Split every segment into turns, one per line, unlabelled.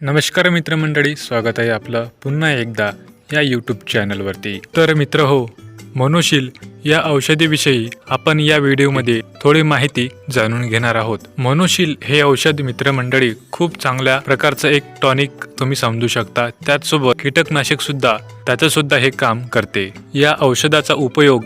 नमस्कार मित्रमंडळी स्वागत आहे आपलं पुन्हा एकदा या यूट्यूब चॅनलवरती तर मित्र हो मनोशील या औषधीविषयी आपण या व्हिडिओमध्ये थोडी माहिती जाणून घेणार आहोत. मनोशील हे औषध मित्रमंडळी खूप चांगल्या प्रकारचं एक टॉनिक तुम्ही समजू शकता. त्याचसोबत कीटकनाशक सुद्धा त्याचं सुद्धा हे काम करते. या औषधाचा उपयोग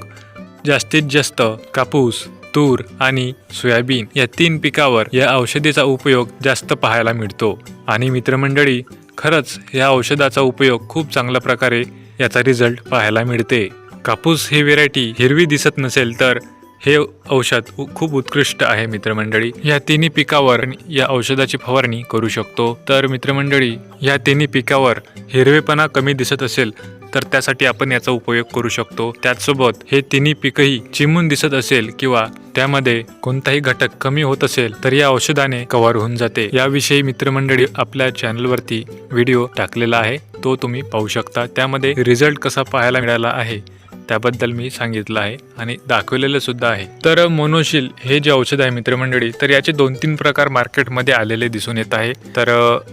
जास्तीत जास्त कापूस तूर आणि सोयाबीन या तीन पिकावर या औषधीचा उपयोग जास्त पाहायला मिळतो. आणि मित्रमंडळी खरंच या औषधाचा उपयोग खूप चांगल्या प्रकारे याचा रिझल्ट पाहायला मिळते. कापूस ही व्हेरायटी हिरवी दिसत नसेल तर हे औषध उ- खूप उत्कृष्ट आहे मित्रमंडळी. या तिन्ही पिकावर या औषधाची फवारणी करू शकतो. तर मित्रमंडळी या तिन्ही पिकावर हिरवेपणा कमी दिसत असेल तर त्यासाठी आपण याचा उपयोग करू शकतो. त्याचसोबत हे तिन्ही पीकही चिमून दिसत असेल किंवा त्यामध्ये कोणताही घटक कमी होत असेल तर या औषधाने कव्हर होऊन जाते. याविषयी मित्रमंडळी आपल्या चॅनलवरती व्हिडिओ टाकलेला आहे. तो तुम्ही पाहू शकता. त्यामध्ये रिझल्ट कसा पाहायला मिळाला आहे? त्याबद्दल मी सांगितलं आहे आणि दाखवलेलं सुद्धा आहे. तर मोनोशिल हे जे औषध आहे मित्रमंडळी तर याचे दोन तीन प्रकार मार्केटमध्ये आलेले दिसून येत आहे. तर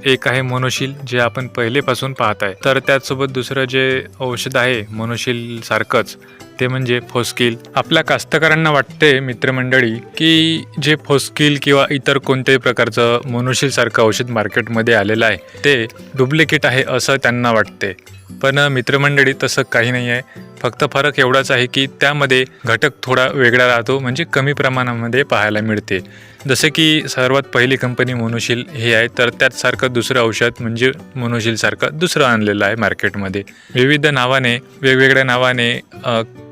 एक आहे मोनोशिल जे आपण पहिलेपासून पाहत आहे. तर त्याचसोबत दुसरं जे औषध आहे मोनोशिल सारखंच ते म्हणजे फोस्किल. आपल्या कास्तकारांना वाटते मित्रमंडळी की जे फोस्किल किंवा इतर कोणत्याही प्रकारचं मोनोशिल सारखं औषध मार्केटमध्ये आलेलं आहे ते डुप्लिकेट आहे असं त्यांना वाटते पण मित्रमंडळी तसं काही नाही आहे फक्त फरक एवढाच आहे की त्यामध्ये घटक थोडा वेगळा राहतो म्हणजे कमी प्रमाणामध्ये पाहायला मिळते. जसं की सर्वात पहिली कंपनी मोनोशील हे आहे तर त्याचसारखं दुसरं औषध म्हणजे मोनोशीलसारखं दुसरं आणलेलं आहे मार्केटमध्ये विविध नावाने वेगवेगळ्या नावाने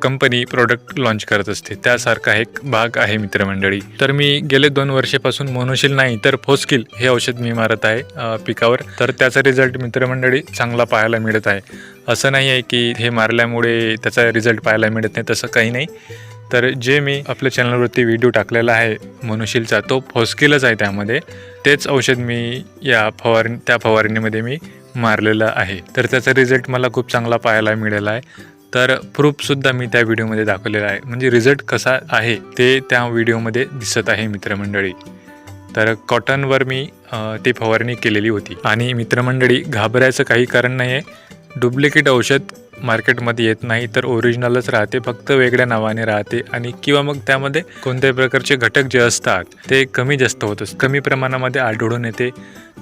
कंपनी प्रोडक्ट लॉन्च करत असते. त्यासारखा एक भाग आहे मित्रमंडळी. तर मी गेले दोन वर्षापासून मोनोशील नाही तर फोस्किल हे औषध मी मारत आहे पिकावर. तर त्याचा रिझल्ट मित्रमंडळी चांगला पाहायला मिळत आहे. असं नाही आहे की हे मारल्यामुळे त्याचा रिझल्ट पाहायला मिळत नाही तसं काही नाही. तर जे मी आपल्या चॅनलवरती व्हिडिओ टाकलेला आहे मनुशीलचा तो फोस्किलच आहे त्यामध्ये. तेच औषध मी या फवारणी त्या फवारणीमध्ये मी मारलेलं आहे. तर त्याचा रिझल्ट मला खूप चांगला पाहायला मिळाला आहे. तर प्रूफसुद्धा मी त्या व्हिडिओमध्ये दाखवलेला आहे. म्हणजे रिझल्ट कसा आहे ते त्या व्हिडिओमध्ये दिसत आहे मित्रमंडळी. तर कॉटनवर मी ती फवारणी केलेली होती. आणि मित्रमंडळी घाबरायचं काही कारण नाही आहे डुप्लिकेट औषध मार्केटमध्ये येत नाही तर ओरिजिनलच राहते फक्त वेगळ्या नावाने राहते आणि किंवा मग त्यामध्ये कोणत्याही प्रकारचे घटक जे असतात ते कमी जास्त होत कमी प्रमाणामध्ये आढळून येते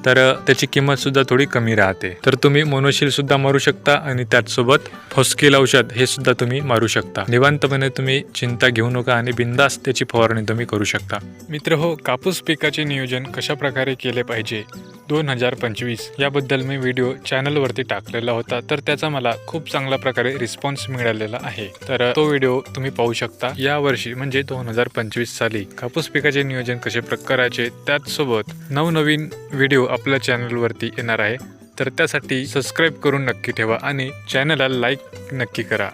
तर त्याची किंमतसुद्धा थोडी कमी राहते. तर तुम्ही मोनोशीलसुद्धा मारू शकता आणि त्याचसोबत फॉस्किल औषध हे सुद्धा तुम्ही मारू शकता. निवांतपणे तुम्ही चिंता घेऊ नका आणि बिंदास त्याची फवारणी तुम्ही करू शकता. मित्र हो कापूस पिकाचे नियोजन कशा प्रकारे केले पाहिजे? दोन हजार पंचवीस याबद्दल मी व्हिडिओ चॅनलवरती टाकलेला होता तर त्याचा मला खूप चांगल्या प्रकारे रिस्पॉन्स मिळालेला आहे. तर तो व्हिडिओ तुम्ही पाहू शकता. या वर्षी म्हणजे दोन हजार पंचवीस साली कापूस पिकाचे नियोजन कसे करायचे त्याचसोबत नवनवीन व्हिडिओ आपल्या चॅनलवरती येणार आहे. तर त्यासाठी सबस्क्राईब करून नक्की ठेवा आणि चॅनलला लाईक नक्की करा.